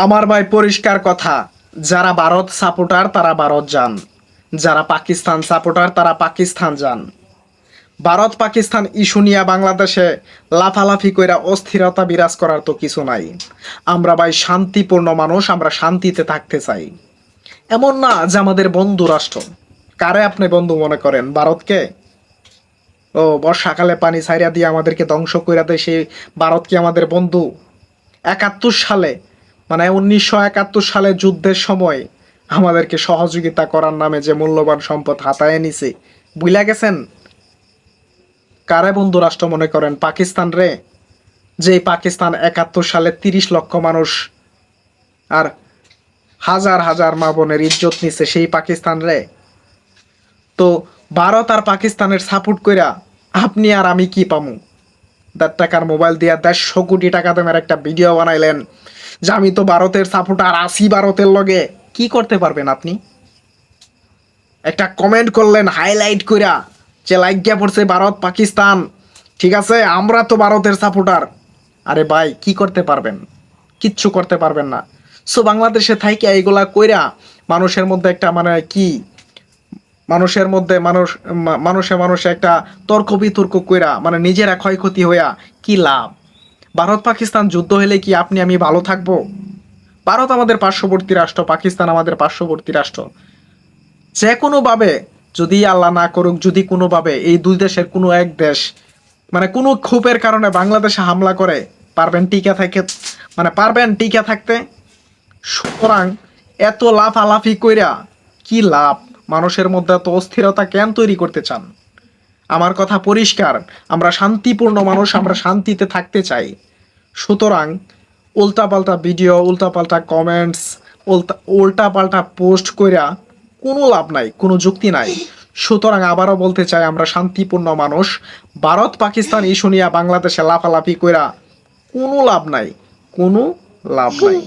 আমার ভাই পরিষ্কার কথা। যারা ভারত সাপোর্টার, তারা ভারত যান। যারা পাকিস্তান সাপোর্টার, তারা পাকিস্তান যান। ভারত পাকিস্তান ইস্যু নিয়ে বাংলাদেশে লাফালাফি কইরা অস্থিরতা বিরাজ করার তো কিছু নাই। আমরা ভাই শান্তিপূর্ণ মানুষ, আমরা শান্তিতে থাকতে চাই। এমন না যে আমাদের বন্ধু রাষ্ট্র। কারে আপনি বন্ধু মনে করেন? ভারতকে? ও, বর্ষাকালে পানি ছাইরা দিয়ে আমাদেরকে ধ্বংস করে দেয় সেই ভারত কি আমাদের বন্ধু? একাত্তর সালে মানে উনিশশো একাত্তর সালে যুদ্ধের সময় আমাদেরকে সহযোগিতা করার নামে যে মূল্যবান সম্পদ হাতায় নিছে, বুইলা গেছেন? কারে বন্ধু রাষ্ট্র মনে করেন, পাকিস্তান রে? যে পাকিস্তান একাত্তর সালে তিরিশ লক্ষ মানুষ আর হাজার হাজার মা বোনের ইজ্জত নিছে, সেই পাকিস্তান রে? তো ভারত আর পাকিস্তানের সাপোর্ট কইরা আপনি আর আমি কি পামু? দেড় টাকার মোবাইল দিয়া দেড়শো কোটি টাকা দামের একটা ভিডিও বানাইলেন। যে আমি তো ভারতের সাপোর্টার আসি ভারতের লগে। কি করতে পারবেন আপনি? একটা কমেন্ট করলেন হাইলাইট কইরা যে লাইক গিয়া পড়ছে ভারত, পাকিস্তান। ঠিক আছে? আমরা তো ভারতের সাপোর্টার আরে ভাই, কি করতে পারবেন? কিচ্ছু করতে পারবেন না। সো বাংলাদেশে থাইকে এইগুলা কইরা মানুষের মধ্যে একটা মানে কি? মানুষের মধ্যে মানুষ মানুষে মানুষে একটা তর্ক বিতর্ক কইরা মানে নিজেরা ক্ষয়ক্ষতি হইয়া কি লাভ? ভারত পাকিস্তান যুদ্ধ হলে কি আপনি আমি ভালো থাকব? ভারত আমাদের পার্শ্ববর্তী রাষ্ট্র, পাকিস্তান আমাদের পার্শ্ববর্তী রাষ্ট্র। যে কোনোভাবে যদি আল্লাহ না করুক, যদি কোনোভাবে এই দুই দেশের কোনো এক দেশ মানে কোনো ক্ষোভের কারণে বাংলাদেশে হামলা করে, পারবেন টিকা থাকে মানে পারবেন টিকা থাকতে? সুতরাং এত লাফালাফি কইরা কি লাভ? মানুষের মধ্যে এত অস্থিরতা কেন তৈরি করতে চান? আমার কথা পরিষ্কার, আমরা শান্তিপূর্ণ মানুষ, আমরা শান্তিতে থাকতে চাই। সুতরাং, উল্টাপাল্টা ভিডিও, উল্টাপাল্টা কমেন্টস উল্টা উল্টাপাল্টা পোস্ট কইরা কোনো লাভ নাই, কোনো যুক্তি নাই। সুতরাং আবারও বলতে চাই, আমরা শান্তিপূর্ণ মানুষ। ভারত, পাকিস্তান ইস্যু নিয়ে বাংলাদেশে লাফালাফি কইরা কোনো লাভ নাই, কোনো লাভ নাই।